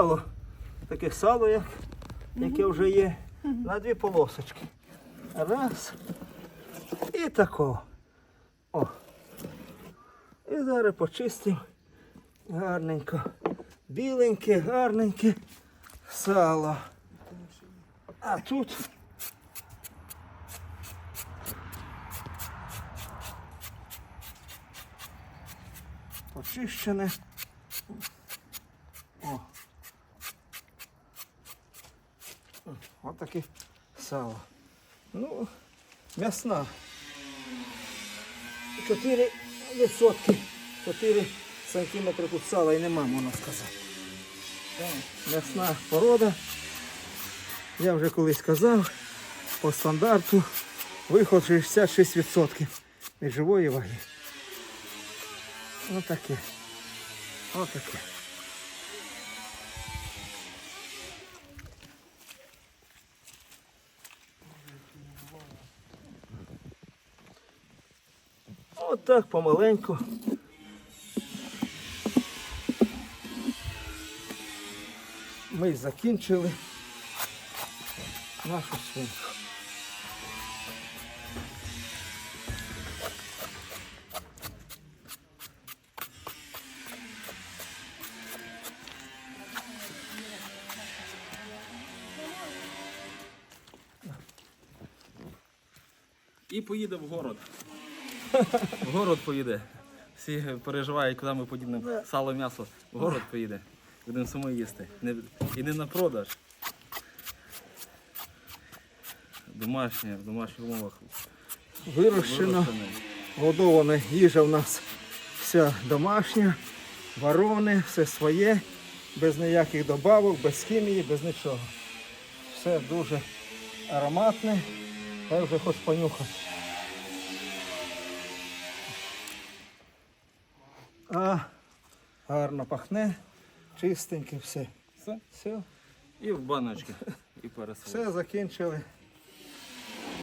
Сало. Таке сало, як, яке вже є, на дві полосочки. Раз. І тако. О. І зараз почистимо. Гарненько. Біленьке, гарненьке сало. А тут почищене. О. Ось таке сало. Ну, м'ясна. 4 відсотки. 4 сантиметри тут сала і нема, можна сказати. М'ясна порода. Я вже колись казав, по стандарту виход 66% від живої ваги. Отаке. Отаке. Отак помаленьку. Ми закінчили нашу свинку. І поїде в город. В город поїде. Всі переживають, куди ми подібнемо сало, м'ясо. В город поїде. Будемо самі їсти. Не, і не на продаж. Домашнє, в домашніх умовах. Вирощено. Вирощене. Годована їжа в нас вся домашня, варони, все своє, без ніяких добавок, без хімії, без нічого. Все дуже ароматне. Я вже хоч понюхати. А, гарно пахне, чистеньке все. Все. Все, І в баночки. І все закінчили.